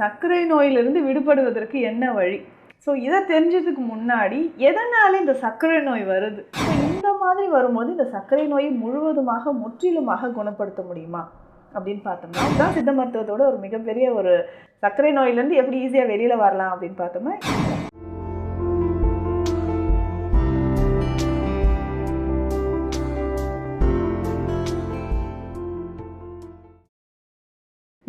சர்க்கரை நோயிலிருந்து விடுபடுவதற்கு என்ன வழி? ஸோ இதை தெரிஞ்சதுக்கு முன்னாடி எதனால இந்த சர்க்கரை நோய் வருது? ஸோ இந்த மாதிரி வரும்போது இந்த சர்க்கரை நோயை முழுவதுமாக முற்றிலுமாக குணப்படுத்த முடியுமா? அப்படின்னு பார்த்தோம்னா இதுதான் சித்த மருத்துவத்தோட ஒரு மிகப்பெரிய ஒரு சர்க்கரை நோயிலேருந்து எப்படி ஈஸியாக வெளியில் வரலாம் அப்படின்னு பார்த்தோம்னா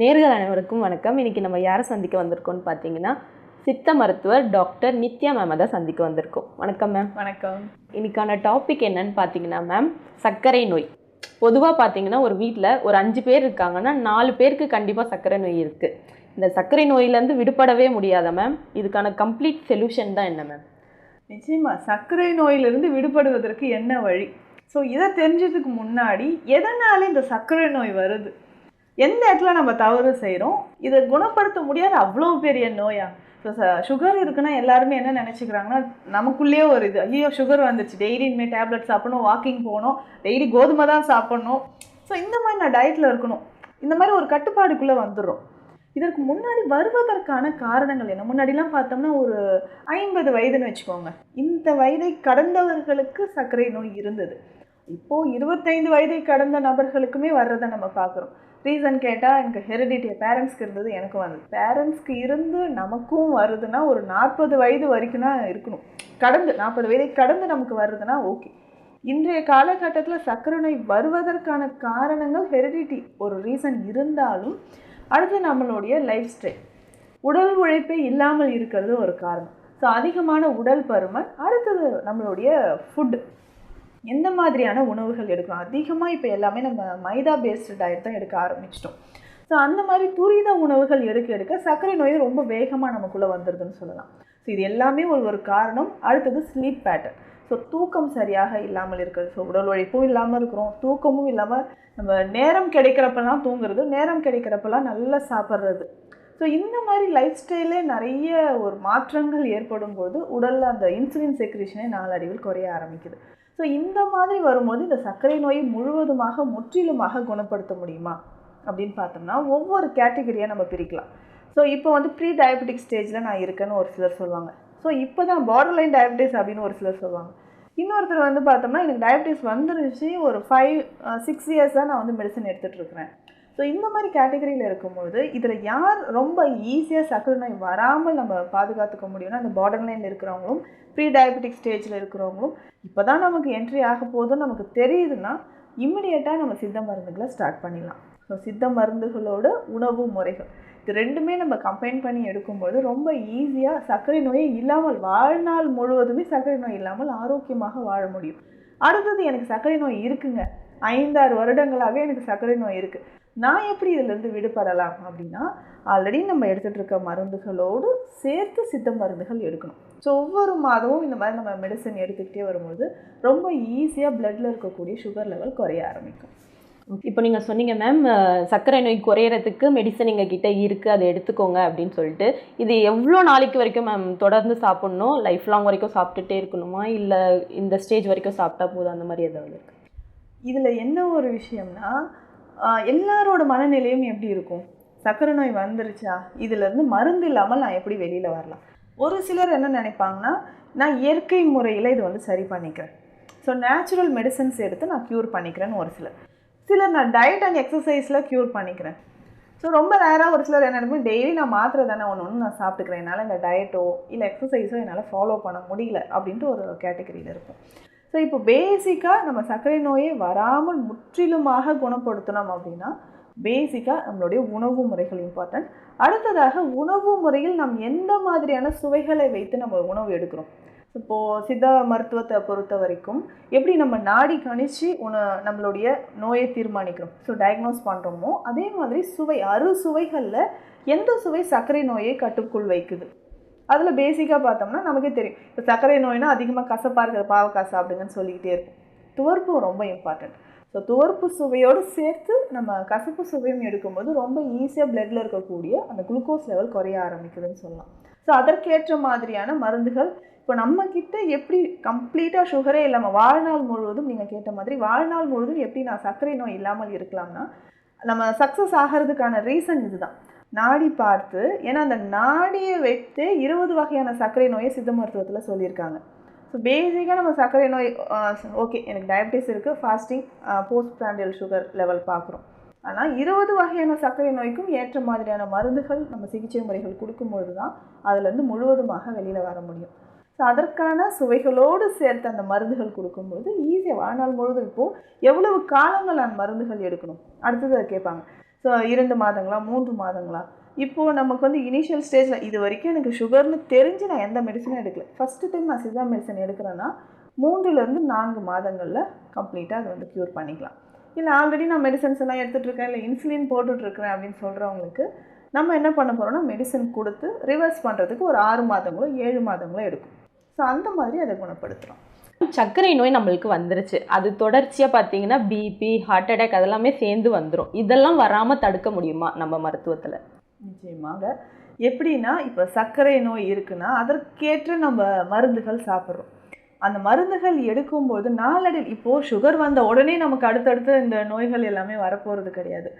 நேர்கள் அனைவருக்கும் வணக்கம். இன்னைக்கு நம்ம யாரை சந்திக்க வந்திருக்கோம்னு பார்த்தீங்கன்னா சித்த மருத்துவர் டாக்டர் நித்யா மேமை தான் சந்திக்க வந்திருக்கோம். வணக்கம் மேம் வணக்கம். இன்னைக்கான டாபிக் என்னன்னு பார்த்தீங்கன்னா மேம் சர்க்கரை நோய். பொதுவாக பார்த்தீங்கன்னா ஒரு வீட்டில் ஒரு அஞ்சு பேர் இருக்காங்கன்னா நாலு பேருக்கு கண்டிப்பாக சர்க்கரை நோய் இருக்குது இந்த சர்க்கரை நோயிலேருந்து விடுபடவே முடியாத மேம் இதுக்கான கம்ப்ளீட் சொல்யூஷன் தான் என்ன மேம் நிச்சயமா சர்க்கரை நோயிலிருந்து விடுபடுவதற்கு என்ன வழி? ஸோ இதை தெரிஞ்சதுக்கு முன்னாடி எதனால இந்த சர்க்கரை நோய் வருது? எந்த இடத்துல நம்ம தவறு செய்கிறோம் இதை குணப்படுத்த முடியாத. அவ்வளோ பெரிய நோயா. ஸோ சுகர் இருக்குன்னா எல்லாருமே என்ன நினச்சிக்கிறாங்கன்னா நமக்குள்ளேயே ஒரு இது ஐயோ சுகர் வந்துருச்சு. டெய்லி இனிமேல் டேப்லெட் சாப்பிடணும் வாக்கிங் போகணும் டெய்லி கோதுமை தான் சாப்பிடணும். ஸோ இந்த மாதிரி நான் டயட்டில் இருக்கணும். இந்த மாதிரி ஒரு கட்டுப்பாடுக்குள்ளே வந்துடுறோம். இதற்கு முன்னாடி வருவதற்கான காரணங்கள் என்ன? முன்னாடிலாம் பார்த்தோம்னா ஒரு ஐம்பது வயதுன்னு வச்சுக்கோங்க. இந்த வயதை கடந்தவர்களுக்கு சர்க்கரை நோய் இருந்தது. இப்போது இருபத்தைந்து வயதை கடந்த நபர்களுக்குமே வர்றதை நம்ம பார்க்குறோம். ரீசன் கேட்டால் எனக்கு ஹெரிடிட்டி பேரண்ட்ஸ்க்கு இருந்தது எனக்கு வந்தது. பேரண்ட்ஸ்க்கு இருந்து நமக்கும் வருதுன்னா ஒரு நாற்பது வயது வரைக்கும் தான் இருக்கணும். கடந்து நாற்பது வயதை கடந்து நமக்கு வருதுன்னா ஓகே இன்றைய காலகட்டத்தில் சர்க்கரை நோய் வருவதற்கான காரணங்கள் ஹெரிடிட்டி ஒரு ரீசன் இருந்தாலும் அடுத்து நம்மளுடைய லைஃப் ஸ்டைல் உடல் உழைப்பே இல்லாமல் இருக்கிறது ஒரு காரணம். ஸோ அதிகமான உடல் பருமன் அடுத்தது நம்மளுடைய ஃபுட்டு எந்த மாதிரியான உணவுகள் எடுக்கிறோம் அதிகமாக இப்போ எல்லாமே நம்ம மைதா பேஸ்டு டயட் தான் எடுக்க ஆரம்பிச்சிட்டோம். ஸோ அந்த மாதிரி துரித உணவுகள் எடுக்க எடுக்க சர்க்கரை நோய் ரொம்ப வேகமாக நமக்குள்ளே வந்துடுதுன்னு சொல்லலாம். ஸோ இது எல்லாமே ஒரு ஒரு காரணம். அடுத்தது ஸ்லீப் பேட்டர்ன் ஸோ தூக்கம் சரியாக இல்லாமல் இருக்கிறது. ஸோ உடல் உழைப்பும் இல்லாமல் இருக்கிறோம். தூக்கமும் இல்லாமல் நம்ம நேரம் கிடைக்கிறப்பெல்லாம் தூங்குறது. நேரம் கிடைக்கிறப்பெல்லாம் நல்லா சாப்பிட்றது. ஸோ இந்த மாதிரி லைஃப் ஸ்டைலே நிறைய ஒரு மாற்றங்கள் ஏற்படும் போது உடலில் அந்த இன்சுலின் செக்ரேஷனே நாளடைவில் குறைய ஆரம்பிக்குது. ஸோ இந்த மாதிரி வரும்போது இந்த சர்க்கரை நோயை முழுவதுமாக முற்றிலுமாக குணப்படுத்த முடியுமா? அப்படின்னு பார்த்தோம்னா ஒவ்வொரு கேட்டகரியாக நம்ம பிரிக்கலாம். ஸோ இப்போ வந்து ப்ரீ டயபெட்டிக் ஸ்டேஜில் நான் இருக்கேன்னு ஒரு சிலர் சொல்லுவாங்க. ஸோ இப்போ தான் பார்டர் லைன் டயபெட்டிஸ் அப்படின்னு ஒரு சிலர் சொல்லுவாங்க. இன்னொருத்தர் வந்து பார்த்தோம்னா எனக்கு டயபெட்டிஸ் வந்துருச்சு ஒரு ஃபைவ் சிக்ஸ் இயர்ஸாக நான் வந்து மெடிசன் எடுத்துகிட்டு இருக்கிறேன். ஸோ இந்த மாதிரி கேட்டகரியில் இருக்கும்போது இதில் யார் ரொம்ப ஈஸியாக சர்க்கரை நோய் வராமல் நம்ம பாதுகாத்துக்க முடியும்னா அந்த பார்டர் லைனில் இருக்கிறவங்களும் ப்ரீ டயபெட்டிக் ஸ்டேஜில் இருக்கிறவங்களும் இப்போ தான் நமக்கு என்ட்ரி ஆக போதும் நமக்கு தெரியுதுன்னா இம்மிடியட்டாக நம்ம சித்த மருந்துகளை ஸ்டார்ட் பண்ணிடலாம். ஸோ சித்த மருந்துகளோட உணவு முறைகள். இது ரெண்டுமே நம்ம கம்பைன் பண்ணி எடுக்கும்போது ரொம்ப ஈஸியாக சர்க்கரை நோயே இல்லாமல் வாழ்நாள் முழுவதுமே சர்க்கரை நோய் இல்லாமல் ஆரோக்கியமாக வாழ முடியும். அடுத்தது எனக்கு சர்க்கரை நோய் இருக்குங்க. ஐந்தாறு வருடங்களாகவே எனக்கு சர்க்கரை நோய் இருக்குது நான் எப்படி இதிலேருந்து விடுபடலாம் அப்படின்னா ஆல்ரெடி நம்ம எடுத்துகிட்டு இருக்க மருந்துகளோடு சேர்த்து சித்த மருந்துகள் எடுக்கணும். ஸோ ஒவ்வொரு மாதமும் இந்த மாதிரி நம்ம மெடிசன் எடுத்துக்கிட்டே வரும்போது ரொம்ப ஈஸியாக பிளட்டில் இருக்கக்கூடிய சுகர் லெவல் குறைய ஆரம்பிக்கும். இப்போ நீங்கள் சொன்னீங்க மேம் சர்க்கரை நோய் குறையறதுக்கு மெடிசன் எங்கள் கிட்ட இருக்குது அதை எடுத்துக்கோங்க அப்படின்னு சொல்லிட்டு. இது எவ்வளோ நாளைக்கு வரைக்கும் மேம் தொடர்ந்து சாப்பிட்ணும்? லைஃப் லாங் வரைக்கும் சாப்பிட்டுட்டே இருக்கணுமா? இல்லை இந்த ஸ்டேஜ் வரைக்கும் சாப்பிட்டா போதும்? அந்த மாதிரி ஏதாவது இருக்கு? இதில் என்ன ஒரு விஷயம்னா எல்லாரோட மனநிலையும் எப்படி இருக்கும்? சர்க்கரை நோய் வந்துருச்சா? இதுலேருந்து மருந்து இல்லாமல் நான் எப்படி வெளியில் வரலாம்? ஒரு சிலர் என்ன நினைப்பாங்கன்னா நான் இயற்கை முறையில் இது வந்து சரி பண்ணிக்கிறேன். ஸோ நேச்சுரல் மெடிசன்ஸ் எடுத்து நான் க்யூர் பண்ணிக்கிறேன்னு ஒரு சிலர். சிலர் நான் டயட் அண்ட் எக்ஸசைஸில் க்யூர் பண்ணிக்கிறேன். ஸோ ரொம்ப ரேராக ஒரு சிலர் என்ன நினைப்போம் டெய்லி நான் மாத்திரை தானே ஒன்று ஒன்று நான் சாப்பிட்டுக்கிறேன். என்னால் இந்த டயட்டோ இல்லை எக்ஸசைஸோ என்னால் ஃபாலோ பண்ண முடியல. அப்படின்ட்டு ஒரு கேட்டகரியில் இருக்கும் ஸோ இப்போ பேசிக்காக நம்ம சர்க்கரை நோயை வராமல் முற்றிலுமாக குணப்படுத்தணும் அப்படின்னா பேசிக்காக நம்மளுடைய உணவு முறைகள் இம்பார்ட்டன்ட் அடுத்ததாக உணவு முறையில் நாம் எந்த மாதிரியான சுவைகளை வைத்து நம்ம உணவு எடுக்கிறோம்? இப்போது சித்த மருத்துவத்தை பொறுத்த வரைக்கும் எப்படி நம்ம நாடி கணிச்சு உண நம்மளுடைய நோயை தீர்மானிக்கிறோம்? ஸோ டயக்னோஸ் பண்ணுறோமோ அதே மாதிரி சுவை அறு சுவைகளில் எந்த சுவை சர்க்கரை நோயை கட்டுக்குள் வைக்குது? அதில் பேசிக்காக பார்த்தோம்னா நமக்கே தெரியும். இப்போ சர்க்கரை நோய்னா அதிகமாக கசப்பாக இருக்கிற பாவக்காய் சாப்பிடுங்கன்னு சொல்லிக்கிட்டே இருக்கும். துவர்ப்பு ரொம்ப இம்பார்ட்டண்ட் ஸோ துவர்ப்பு சுவையோடு சேர்த்து நம்ம கசப்பு சுவையும் எடுக்கும்போது ரொம்ப ஈஸியாக பிளட்டில் இருக்கக்கூடிய அந்த குளுக்கோஸ் லெவல் குறைய ஆரம்பிக்குதுன்னு சொல்லலாம். ஸோ அதற்கேற்ற மாதிரியான மருந்துகள் இப்போ நம்மக்கிட்ட எப்படி கம்ப்ளீட்டாக சுகரே இல்லாமல் வாழ்நாள் முழுவதும் நீங்கள் கேட்ட மாதிரி வாழ்நாள் முழுவதும் எப்படி நான் சர்க்கரை நோய் இல்லாமல் இருக்கலாம்னா நம்ம சக்ஸஸ் ஆகிறதுக்கான ரீசன் இதுதான். நாடி பார்த்து ஏன்னா அந்த நாடியை வைத்து இருபது வகையான சர்க்கரை நோயை சித்த மருத்துவத்தில் சொல்லியிருக்காங்க. ஸோ பேசிக்காக நம்ம சர்க்கரை நோய் ஓகே எனக்கு டயபிட்டிஸ் இருக்குது fasting post prandial sugar level பார்க்குறோம். ஆனால் இருபது வகையான சர்க்கரை நோய்க்கும் ஏற்ற மாதிரியான மருந்துகள் நம்ம சிகிச்சை முறைகள் கொடுக்கும்பொழுது தான் அதுலேருந்து முழுவதுமாக வெளியில் வர முடியும். ஸோ அதற்கான சுவைகளோடு சேர்த்து அந்த மருந்துகள் கொடுக்கும்போது ஈஸியாக வாழ்நாள் முழுவதும் இப்போது எவ்வளவு காலங்கள் நான் மருந்துகள் எடுக்கணும்? அடுத்தது அதை கேட்பாங்க. ஸோ இரண்டு மாதங்களா மூன்று மாதங்களா? இப்போது நமக்கு வந்து இனிஷியல் ஸ்டேஜில் இது வரைக்கும் எனக்கு சுகர்னு தெரிஞ்சு நான் எந்த மெடிசனும் எடுக்கல. ஃபஸ்ட்டு டைம் நான் சித்தா மெடிசன் எடுக்கிறேன்னா மூன்றுலேருந்து நான்கு மாதங்களில் கம்ப்ளீட்டாக அதை வந்து க்யூர் பண்ணிக்கலாம். இல்லை ஆல்ரெடி நான் மெடிசன்ஸ் எல்லாம் எடுத்துகிட்ருக்கேன் இல்லை இன்சுலின் போட்டுட்ருக்கேன் அப்படின்னு சொல்கிறவங்களுக்கு நம்ம என்ன பண்ண போகிறோம்னா மெடிசன் கொடுத்து ரிவர்ஸ் பண்ணுறதுக்கு ஒரு ஆறு மாதங்களோ ஏழு மாதங்களோ எடுக்கும். ஸோ அந்த மாதிரி அதை குணப்படுத்துகிறோம் சர்க்கரை நோய் நம்மளுக்கு வந்துருச்சு. அது தொடர்ச்சியாக பார்த்தீங்கன்னா பிபி ஹார்ட் அட்டாக் அதெல்லாமே சேர்ந்து வந்துடும் இதெல்லாம் வராமல் தடுக்க முடியுமா நம்ம மருத்துவத்தில்? நிச்சயமாக. எப்படின்னா இப்போ சர்க்கரை நோய் இருக்குன்னா அதற்கேற்ற நம்ம மருந்துகள் சாப்பிட்றோம். அந்த மருந்துகள் எடுக்கும்போது நாளடைவில் இப்போது சுகர் வந்த உடனே நமக்கு அடுத்தடுத்து இந்த நோய்கள் எல்லாமே வரப்போகிறது கிடையாது.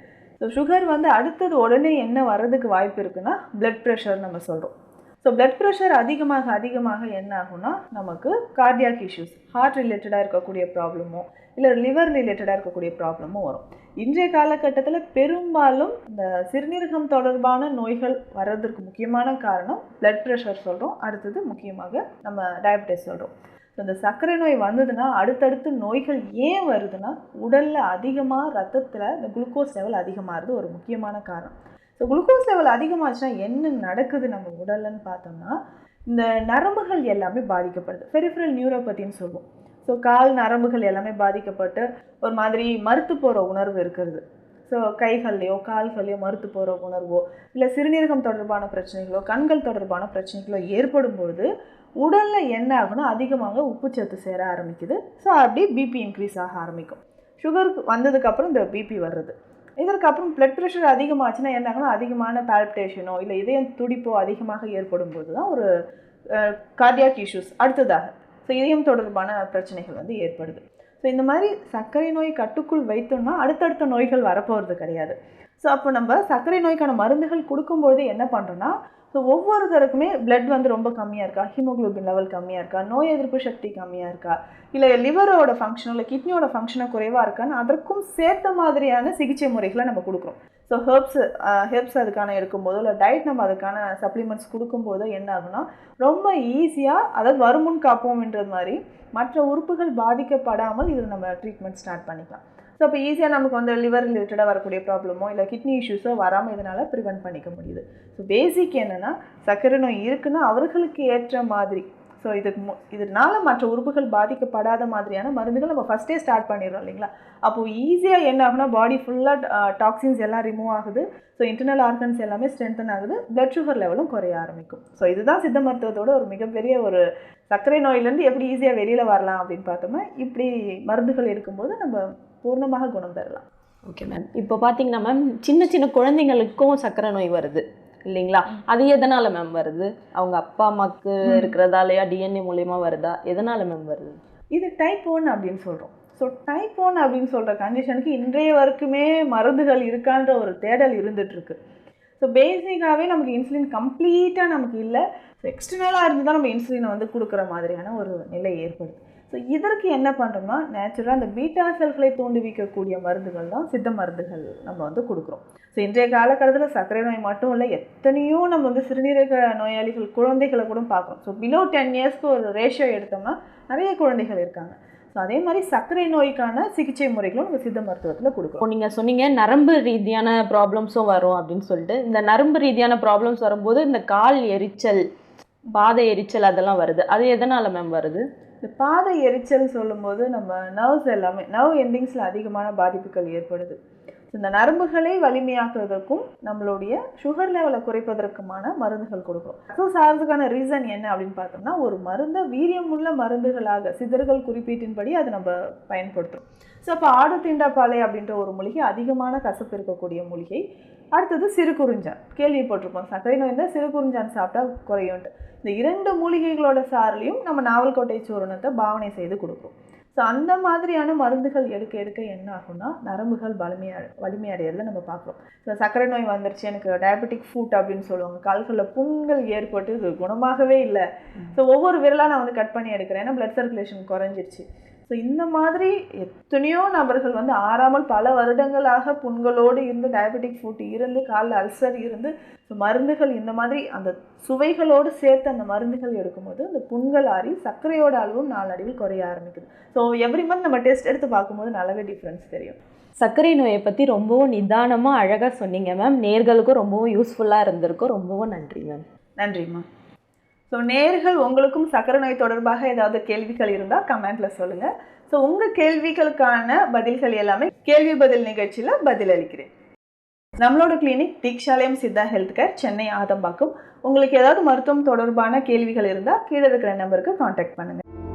ஸோ சுகர் வந்து அடுத்தது உடனே என்ன வர்றதுக்கு வாய்ப்பு இருக்குன்னா பிளட் ப்ரெஷர் நம்ம சொல்கிறோம் ஸோ பிளட் ப்ரெஷர் அதிகமாக அதிகமாக என்ன ஆகும்னா நமக்கு கார்டியாக் இஷ்யூஸ் ஹார்ட் ரிலேட்டடாக இருக்கக்கூடிய ப்ராப்ளமோ இல்லை லிவர் ரிலேட்டடாக இருக்கக்கூடிய ப்ராப்ளமும் வரும். இன்றைய காலகட்டத்தில் பெரும்பாலும் இந்த சிறுநீரகம் தொடர்பான நோய்கள் வர்றதுக்கு முக்கியமான காரணம் பிளட் ப்ரெஷர் சொல்கிறோம் அடுத்தது முக்கியமாக நம்ம டயபெட்டிஸ் சொல்கிறோம் ஸோ இந்த சர்க்கரை நோய் வந்ததுன்னா அடுத்தடுத்து நோய்கள் ஏன் வருதுன்னா உடலில் அதிகமாக ரத்தத்தில் இந்த குளுக்கோஸ் லெவல் அதிகமாகிறது ஒரு முக்கியமான காரணம். ஸோ குளுக்கோஸ் லெவல் அதிகமாச்சுன்னா என்ன நடக்குது நம்ம உடல்லன்னு பார்த்தோம்னா இந்த நரம்புகள் எல்லாமே பாதிக்கப்படுது. பெரிஃபரல் நியூரோபதின்னு சொல்லுவோம். ஸோ கால் நரம்புகள் எல்லாமே பாதிக்கப்பட்டு ஒரு மாதிரி மறுத்து போகிற உணர்வு இருக்கிறது. ஸோ கைகள்லையோ கால்கள்லையோ மறுத்து போகிற உணர்வோ இல்லை சிறுநீரகம் தொடர்பான பிரச்சனைகளோ கண்கள் தொடர்பான பிரச்சனைகளோ ஏற்படும் பொழுது உடலில் என்ன ஆகுனா அதிகமாக உப்புச்சத்து சேர ஆரம்பிக்குது. ஸோ அப்படி பிபி இன்க்ரீஸ் ஆக ஆரம்பிக்கும். சுகருக்கு வந்ததுக்கப்புறம் இந்த பிபி வர்றது. இதற்கப்புறம் பிளட் ப்ரெஷர் அதிகமாச்சுன்னா என்ன அதிகமான பால்பிட்டேஷனோ இல்லை இதயம் துடிப்போ அதிகமாக ஏற்படும் போது தான் ஒரு கார்டியாக் இஷ்யூஸ் அடுத்ததாக. ஸோ இதயம் தொடர்பான பிரச்சனைகள் வந்து ஏற்படுது. ஸோ இந்த மாதிரி சர்க்கரை நோய் கட்டுக்குள் வைத்தோம்னா அடுத்தடுத்த நோய்கள் வரப்போகிறது கிடையாது. ஸோ அப்போ நம்ம சர்க்கரை நோய்க்கான மருந்துகள் கொடுக்கும்போது என்ன பண்ணுறோன்னா ஸோ ஒவ்வொருத்தருக்குமே பிளட் வந்து ரொம்ப கம்மியாக இருக்கா? ஹீமோக்ளோபின் லெவல் கம்மியாக இருக்கா? நோய் எதிர்ப்பு சக்தி கம்மியாக இருக்கா? இல்லை லிவரோட ஃபங்க்ஷனோ இல்லை கிட்னியோட ஃபங்க்ஷனோ குறைவாக இருக்கான்னு அதற்கும் சேர்த்த மாதிரியான சிகிச்சை முறைகளை நம்ம கொடுக்குறோம். ஸோ ஹெர்ப்ஸ் ஹெர்ப்ஸ் அதுக்கான எடுக்கும்போதோ இல்லை டயட் நம்ம அதுக்கான சப்ளிமெண்ட்ஸ் கொடுக்கும்போதோ என்ன ஆகுனா ரொம்ப ஈஸியாக அதாவது வருமுன் காப்போம்ன்றது மாதிரி மற்ற உறுப்புகள் பாதிக்கப்படாமல் இதில் நம்ம ட்ரீட்மெண்ட் ஸ்டார்ட் பண்ணிக்கலாம். ஸோ அப்போ ஈஸியாக நமக்கு வந்து லிவர் ரிலேட்டடாக வரக்கூடிய ப்ராப்ளமோ இல்லை கிட்னி இஷ்யூஸோ வராமல் இதனால் ப்ரிவெண்ட் பண்ணிக்க முடியுது. ஸோ பேசிக் என்னென்னா சர்க்கரை நோய் இருக்குன்னா அவர்களுக்கு ஏற்ற மாதிரி. ஸோ இதுக்கு மு இதனால மற்ற உறுப்புகள் பாதிக்கப்படாத மாதிரியான மருந்துகள் நம்ம ஃபஸ்ட்டே ஸ்டார்ட் பண்ணிடுறோம் இல்லைங்களா? அப்போது ஈஸியாக என்ன ஆகுனா பாடி ஃபுல்லாக டாக்ஸின்ஸ் எல்லாம் ரிமூவ் ஆகுது. ஸோ இன்டர்னல் ஆர்கன்ஸ் எல்லாமே ஸ்ட்ரென்தன் ஆகுது. பிளட் சுகர் லெவலும் குறைய ஆரம்பிக்கும். ஸோ இதுதான் சித்த மருத்துவத்தோட ஒரு மிகப்பெரிய ஒரு சர்க்கரை நோயிலேருந்து எப்படி ஈஸியாக வெளியில் வரலாம் அப்படின்னு பார்த்தோம்னா இப்படி மருந்துகள் எடுக்கும்போது நம்ம பூர்ணமாக குணம் பெறலாம். ஓகே மேம் இப்போ பார்த்தீங்கன்னா மேம் சின்ன சின்ன குழந்தைங்களுக்கும் சர்க்கரை நோய் வருது இல்லைங்களா? அது எதனால மேம் வருது? அவங்க அப்பா அம்மாக்கு இருக்கிறதாலயா டிஎன்ஏ மூலயமா வருதா? எதனால மேம் வருது? இது டைப் ஒன் அப்படின்னு சொல்கிறோம் ஸோ டைப் ஒன் அப்படின்னு சொல்கிற கண்டிஷனுக்கு இன்றைய வரைக்குமே மருந்துகள் இருக்கான்ற ஒரு தேடல் இருந்துகிட்ருக்கு ஸோ பேசிக்காகவே நமக்கு இன்சுலின் கம்ப்ளீட்டாக நமக்கு இல்லை. ஸோ எக்ஸ்டர்னலாக இருந்து தான் நம்ம இன்சுலினை வந்து கொடுக்குற மாதிரியான ஒரு நிலை ஏற்படுது. ஸோ இதற்கு என்ன பண்ணுறோம்னா நேச்சுரலாக அந்த பீட்டா செல்களை தூண்டுவிக்கக்கூடிய மருந்துகள் தான் சித்த மருந்துகள் நம்ம வந்து கொடுக்குறோம். ஸோ இன்றைய காலகட்டத்தில் சர்க்கரை நோய் மட்டும் இல்லை எத்தனையோ நம்ம வந்து சிறுநீரக நோயாளிகள் குழந்தைகளை கூட பார்க்குறோம். ஸோ பிலோ டென் இயர்ஸ்க்கு ஒரு ரேஷியோ எடுத்தோம்னா நிறைய குழந்தைகள் இருக்காங்க. ஸோ அதே மாதிரி சர்க்கரை நோய்க்கான சிகிச்சை முறைகளும் நம்ம சித்த மருத்துவத்தில் கொடுக்குறோம். நீங்கள் சொன்னீங்க நரம்பு ரீதியான ப்ராப்ளம்ஸும் வரும் அப்படின்னு சொல்லிட்டு இந்த நரம்பு ரீதியான ப்ராப்ளம்ஸ் வரும்போது இந்த கால் எரிச்சல் பாதை எரிச்சல் அதெல்லாம் வருது. அது எதனால் மேம் வருது? இந்த பாதை எரிச்சல் சொல்லும்போது நம்ம நர்வ்ஸ் எல்லாமே நர்வ் எண்டிங்ஸில் அதிகமான பாதிப்புகள் ஏற்படுது. இந்த நரம்புகளை வலிமையாக்குவதற்கும் நம்மளுடைய சுகர் லெவலை குறைப்பதற்குமான மருந்துகள் கொடுக்குறோம். சக்ஸஸ் ஆகிறதுக்கான ரீசன் என்ன அப்படின்னு பார்த்தோம்னா ஒரு மருந்தை வீரியமுள்ள மருந்துகளாக சிதறுகள் குறிப்பீட்டின்படி அதை நம்ம பயன்படுத்துகிறோம் ஸோ அப்போ ஆடு தீண்டாப்பாலை அப்படின்ற ஒரு மூலிகை அதிகமான கசப்பு இருக்கக்கூடிய மூலிகை. அடுத்தது சிறு குறிஞ்சான். கேள்விப்பட்டிருப்போம் சர்க்கரை நோய் இருந்தால் சிறு குறிஞ்சான் சாப்பிட்டா குறையும்ட்டு இந்த இரண்டு மூலிகைகளோட சாரிலையும் நம்ம நாவல்கோட்டை சூரணத்தை பாவனை செய்து கொடுக்குறோம் ஸோ அந்த மாதிரியான மருந்துகள் எடுக்க எடுக்க என்ன ஆகும்னா நரம்புகள் வலிமையா வலிமையடைகிறத நம்ம பார்க்குறோம். ஸோ சர்க்கரை நோய் வந்துருச்சு எனக்கு டயபெட்டிக் ஃபுட் அப்படின்னு சொல்லுவாங்க. கால்களில் புண்கள் ஏற்பட்டு இது குணமாகவே இல்லை. ஸோ ஒவ்வொரு விரலாக நான் வந்து கட் பண்ணி எடுக்கிறேன். ஏன்னா பிளட் சர்க்குலேஷன் குறைஞ்சிருச்சு. ஸோ இந்த மாதிரி எத்தனையோ நபர்கள் வந்து ஆறாமல் பல வருடங்களாக புண்களோடு இருந்து டயபெட்டிக் ஃபுட் இருந்து காலில் அல்சர் இருந்து ஸோ மருந்துகள் இந்த மாதிரி அந்த சுவைகளோடு சேர்த்து அந்த மருந்துகள் எடுக்கும்போது அந்த புண்கள் ஆறி சர்க்கரையோட அளவும் நாளடைவில் குறைய ஆரம்பிக்குது. ஸோ எவ்ரி மந்த் நம்ம டெஸ்ட் எடுத்து பார்க்கும்போது நல்லாவே டிஃப்ரென்ஸ் தெரியும். சர்க்கரை நோயை பற்றி ரொம்பவும் நிதானமாக அழகாக சொன்னீங்க மேம் நேர்களுக்கும் ரொம்பவும் யூஸ்ஃபுல்லாக இருந்திருக்கும். ரொம்பவும் நன்றி மேம் நன்றிம்மா ஸோ நேர்கள் உங்களுக்கும் சக்கரை நோய் தொடர்பாக ஏதாவது கேள்விகள் இருந்தால் கமெண்ட்டில் சொல்லுங்கள் ஸோ உங்கள் கேள்விகளுக்கான பதில்கள் எல்லாமே கேள்வி பதில் நிகழ்ச்சியில் பதில் அளிக்கிறேன் நம்மளோட clinic Deekshalayam Siddha health care Chennai Adambakkam. உங்களுக்கு ஏதாவது மருத்துவம் தொடர்பான கேள்விகள் இருந்தால் கீழே இருக்கிற நம்பருக்கு காண்டாக்ட் பண்ணுங்கள்